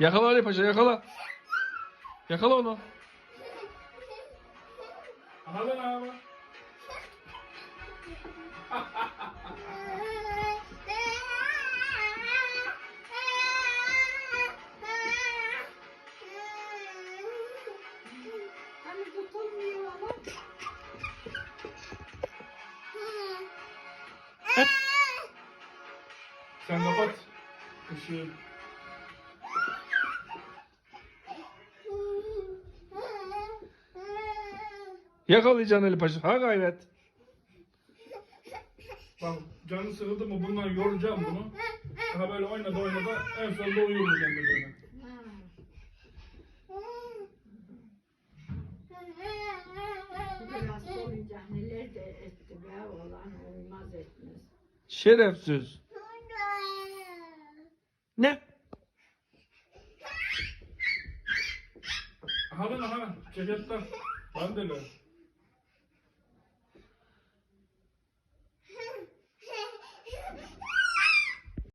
Yakala Ali Paşa yakala. Yakala onu. Aha lan abi. Hani tutulmuyor ama. Sen kapat. Işığı. Yakalayacaksın Ali Paşa. Ha gayret. Bak canı sıkıldı mı bundan yoracağım bunu. Daha böyle oynadı oynadı en sonunda uyur mu kendi böyle. Biraz olunca neler de etti be olan olmaz etmez. Şerefsiz. Ne? Aha lan aha. Ceketler. Ben de öyle.